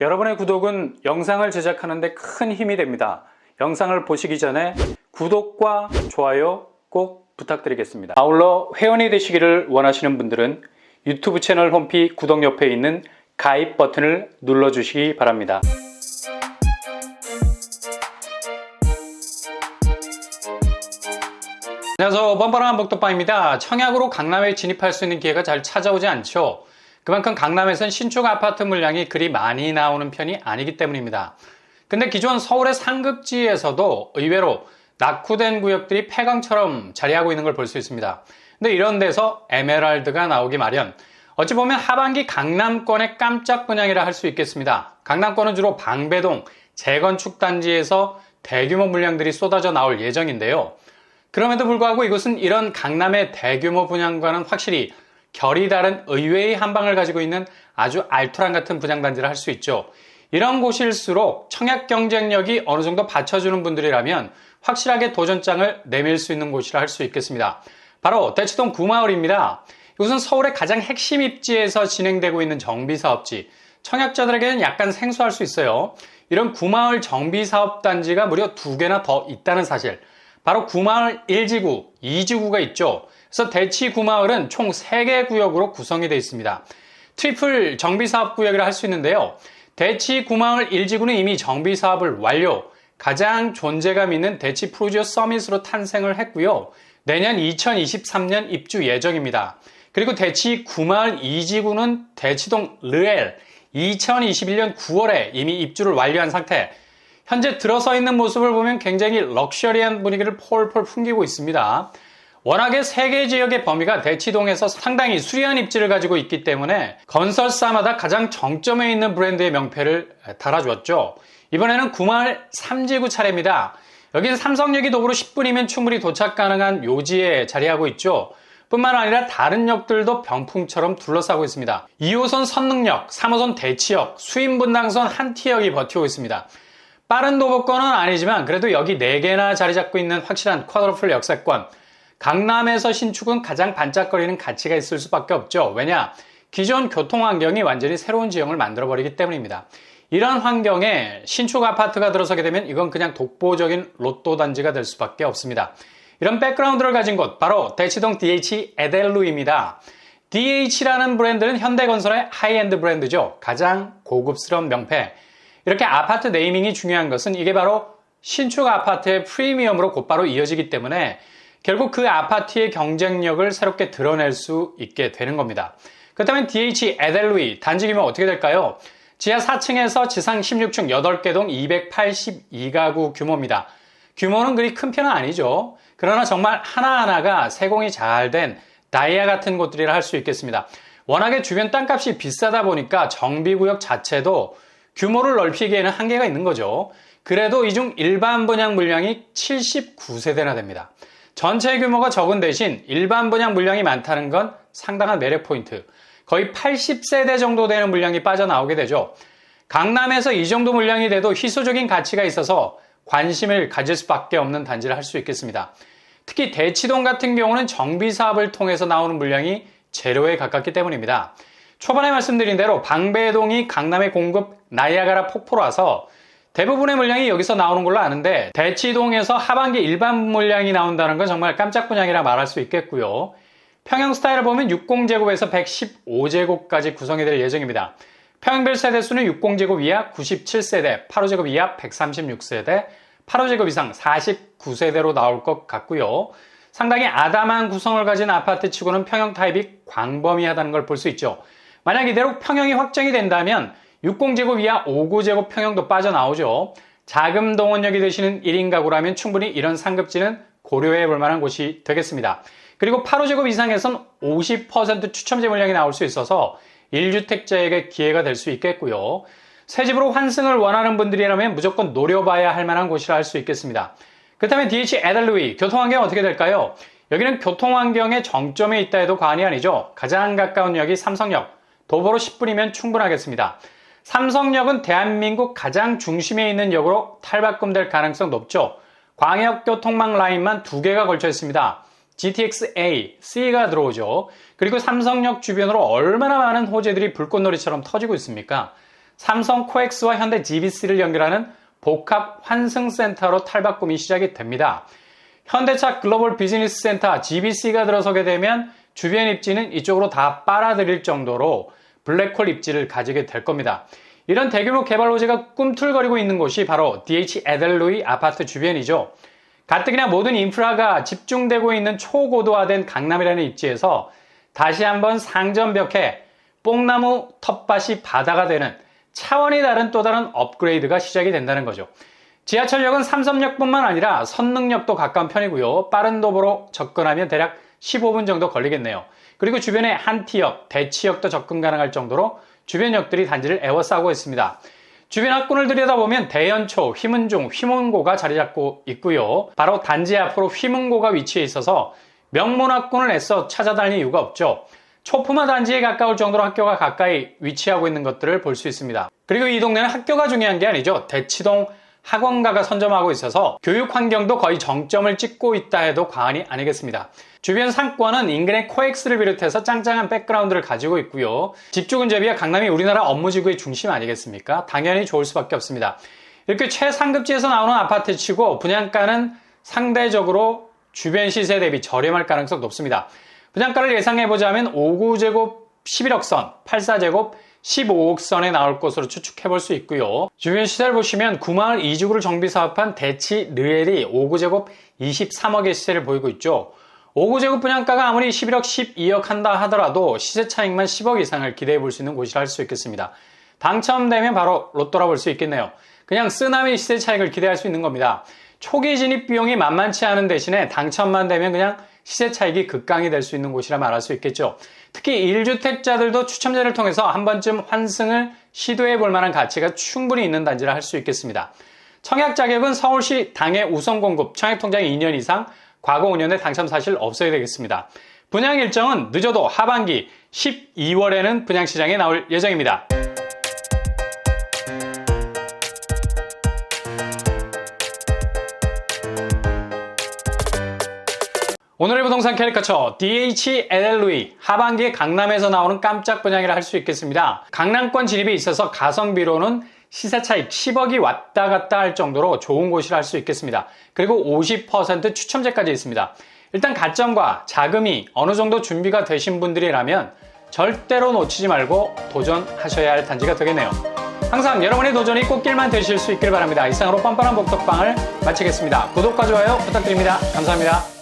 여러분의 구독은 영상을 제작하는 데 큰 힘이 됩니다. 영상을 보시기 전에 구독과 좋아요 꼭 부탁드리겠습니다. 아울러 회원이 되시기를 원하시는 분들은 유튜브 채널 홈피 구독 옆에 있는 가입 버튼을 눌러주시기 바랍니다. 안녕하세요. 뻔뻔한 복덕방입니다. 청약으로 강남에 진입할 수 있는 기회가 잘 찾아오지 않죠. 그만큼 강남에선 신축 아파트 물량이 그리 많이 나오는 편이 아니기 때문입니다. 근데 기존 서울의 상급지에서도 의외로 낙후된 구역들이 폐광처럼 자리하고 있는 걸 볼 수 있습니다. 근데 이런 데서 에메랄드가 나오기 마련. 어찌 보면 하반기 강남권의 깜짝 분양이라 할 수 있겠습니다. 강남권은 주로 방배동, 재건축 단지에서 대규모 물량들이 쏟아져 나올 예정인데요. 그럼에도 불구하고 이곳은 이런 강남의 대규모 분양과는 확실히 결이 다른 의외의 한방을 가지고 있는 아주 알토란 같은 분양단지를 할 수 있죠. 이런 곳일수록 청약 경쟁력이 어느 정도 받쳐주는 분들이라면 확실하게 도전장을 내밀 수 있는 곳이라 할 수 있겠습니다. 바로 대치동 구마을입니다. 이곳은 서울의 가장 핵심 입지에서 진행되고 있는 정비사업지. 청약자들에게는 약간 생소할 수 있어요. 이런 구마을 정비사업단지가 무려 두 개나 더 있다는 사실. 바로 구마을 1지구, 2지구가 있죠. 그래서 대치 구마을은 총 3개 구역으로 구성이 되어 있습니다. 트리플 정비사업 구역이라 할 수 있는데요. 대치 구마을 1지구는 이미 정비사업을 완료, 가장 존재감 있는 대치 프로지오 서밋으로 탄생을 했고요. 내년 2023년 입주 예정입니다. 그리고 대치 구마을 2지구는 대치동 르엘 2021년 9월에 이미 입주를 완료한 상태. 현재 들어서 있는 모습을 보면 굉장히 럭셔리한 분위기를 폴폴 풍기고 있습니다. 워낙에 세계 지역의 범위가 대치동에서 상당히 수려한 입지를 가지고 있기 때문에 건설사마다 가장 정점에 있는 브랜드의 명패를 달아주었죠. 이번에는 구마을 3지구 차례입니다. 여기는 삼성역이 도보로 10분이면 충분히 도착 가능한 요지에 자리하고 있죠. 뿐만 아니라 다른 역들도 병풍처럼 둘러싸고 있습니다. 2호선 선릉역, 3호선 대치역, 수인분당선 한티역이 버티고 있습니다. 빠른 도보권은 아니지만 그래도 여기 4개나 자리 잡고 있는 확실한 쿼드러플 역세권. 강남에서 신축은 가장 반짝거리는 가치가 있을 수밖에 없죠. 왜냐? 기존 교통 환경이 완전히 새로운 지형을 만들어 버리기 때문입니다. 이런 환경에 신축 아파트가 들어서게 되면 이건 그냥 독보적인 로또 단지가 될 수밖에 없습니다. 이런 백그라운드를 가진 곳, 바로 대치동 DH 에델루입니다. DH라는 브랜드는 현대건설의 하이엔드 브랜드죠. 가장 고급스러운 명패. 이렇게 아파트 네이밍이 중요한 것은 이게 바로 신축 아파트의 프리미엄으로 곧바로 이어지기 때문에 결국 그 아파트의 경쟁력을 새롭게 드러낼 수 있게 되는 겁니다. 그렇다면 DH 에델루이 단지 규모 어떻게 될까요? 지하 4층에서 지상 16층 8개 동 282가구 규모입니다. 규모는 그리 큰 편은 아니죠. 그러나 정말 하나하나가 세공이 잘 된 다이아 같은 곳들이라 할 수 있겠습니다. 워낙에 주변 땅값이 비싸다 보니까 정비구역 자체도 규모를 넓히기에는 한계가 있는 거죠. 그래도 이 중 일반 분양 물량이 79세대나 됩니다. 전체 규모가 적은 대신 일반 분양 물량이 많다는 건 상당한 매력 포인트. 거의 80세대 정도 되는 물량이 빠져나오게 되죠. 강남에서 이 정도 물량이 돼도 희소적인 가치가 있어서 관심을 가질 수밖에 없는 단지를 할 수 있겠습니다. 특히 대치동 같은 경우는 정비 사업을 통해서 나오는 물량이 제로에 가깝기 때문입니다. 초반에 말씀드린 대로 방배동이 강남의 공급 나이아가라 폭포라서 대부분의 물량이 여기서 나오는 걸로 아는데 대치동에서 하반기 일반 물량이 나온다는 건 정말 깜짝 분양이라 말할 수 있겠고요. 평형 스타일을 보면 60제곱에서 115제곱까지 구성이 될 예정입니다. 평형별 세대 수는 60제곱 이하 97세대, 8호제곱 이하 136세대, 8호제곱 이상 49세대로 나올 것 같고요. 상당히 아담한 구성을 가진 아파트 치고는 평형 타입이 광범위하다는 걸 볼 수 있죠. 만약 이대로 평형이 확정이 된다면 60제곱 이하 59제곱 평형도 빠져나오죠. 자금 동원력이 되시는 1인 가구라면 충분히 이런 상급지는 고려해 볼 만한 곳이 되겠습니다. 그리고 8호제곱 이상에선 50% 추첨제 물량이 나올 수 있어서 1주택자에게 기회가 될 수 있겠고요. 새 집으로 환승을 원하는 분들이라면 무조건 노려봐야 할 만한 곳이라 할 수 있겠습니다. 그렇다면 DH 에델루이 교통환경 어떻게 될까요? 여기는 교통환경의 정점에 있다 해도 과언이 아니죠. 가장 가까운 역이 삼성역, 도보로 10분이면 충분하겠습니다. 삼성역은 대한민국 가장 중심에 있는 역으로 탈바꿈될 가능성 높죠. 광역교통망 라인만 두 개가 걸쳐 있습니다. GTX-A, C가 들어오죠. 그리고 삼성역 주변으로 얼마나 많은 호재들이 불꽃놀이처럼 터지고 있습니까? 삼성 코엑스와 현대 GBC를 연결하는 복합 환승센터로 탈바꿈이 시작이 됩니다. 현대차 글로벌 비즈니스 센터 GBC가 들어서게 되면 주변 입지는 이쪽으로 다 빨아들일 정도로 블랙홀 입지를 가지게 될 겁니다. 이런 대규모 개발 호재가 꿈틀거리고 있는 곳이 바로 DH 에델로이 아파트 주변이죠. 가뜩이나 모든 인프라가 집중되고 있는 초고도화된 강남이라는 입지에서 다시 한번 상전벽해 뽕나무 텃밭이 바다가 되는 차원이 다른 또 다른 업그레이드가 시작이 된다는 거죠. 지하철역은 삼섬역뿐만 아니라 선릉역도 가까운 편이고요. 빠른 도보로 접근하면 대략 15분 정도 걸리겠네요. 그리고 주변에 한티역, 대치역도 접근 가능할 정도로 주변 역들이 단지를 에워싸고 있습니다. 주변 학군을 들여다보면 대연초, 휘문중, 휘문고가 자리 잡고 있고요. 바로 단지 앞으로 휘문고가 위치해 있어서 명문 학군을 애써 찾아다닐 이유가 없죠. 초품화 단지에 가까울 정도로 학교가 가까이 위치하고 있는 것들을 볼 수 있습니다. 그리고 이 동네는 학교가 중요한 게 아니죠. 대치동 학원가가 선점하고 있어서 교육 환경도 거의 정점을 찍고 있다 해도 과언이 아니겠습니다. 주변 상권은 인근의 코엑스를 비롯해서 짱짱한 백그라운드를 가지고 있고요. 집주근 제비와 강남이 우리나라 업무지구의 중심 아니겠습니까? 당연히 좋을 수밖에 없습니다. 이렇게 최상급지에서 나오는 아파트 치고 분양가는 상대적으로 주변 시세 대비 저렴할 가능성이 높습니다. 분양가를 예상해보자면 5구제곱 11억 선, 84제곱 15억 선에 나올 것으로 추측해 볼 수 있고요. 주변 시세를 보시면 구마을 2주구를 정비 사업한 대치 르엘이 5구제곱 23억의 시세를 보이고 있죠. 5구제곱 분양가가 아무리 11억, 12억 한다 하더라도 시세 차익만 10억 이상을 기대해 볼 수 있는 곳이라 할 수 있겠습니다. 당첨되면 바로 로또라 볼 수 있겠네요. 그냥 쓰나미 시세 차익을 기대할 수 있는 겁니다. 초기 진입 비용이 만만치 않은 대신에 당첨만 되면 그냥 시세 차익이 극강이 될 수 있는 곳이라 말할 수 있겠죠. 특히 1주택자들도 추첨제를 통해서 한 번쯤 환승을 시도해 볼 만한 가치가 충분히 있는 단지라 할 수 있겠습니다. 청약 자격은 서울시 당해 우선 공급 청약 통장 2년 이상 과거 5년에 당첨 사실 없어야 되겠습니다. 분양 일정은 늦어도 하반기 12월에는 분양 시장에 나올 예정입니다. 오늘의 부동산 캐리커처 DHLLV 하반기에 강남에서 나오는 깜짝 분양이라 할 수 있겠습니다. 강남권 진입에 있어서 가성비로는 시세 차익 10억이 왔다 갔다 할 정도로 좋은 곳이라 할 수 있겠습니다. 그리고 50% 추첨제까지 있습니다. 일단 가점과 자금이 어느 정도 준비가 되신 분들이라면 절대로 놓치지 말고 도전하셔야 할 단지가 되겠네요. 항상 여러분의 도전이 꽃길만 되실 수 있길 바랍니다. 이상으로 뻔뻔한 복덕방을 마치겠습니다. 구독과 좋아요 부탁드립니다. 감사합니다.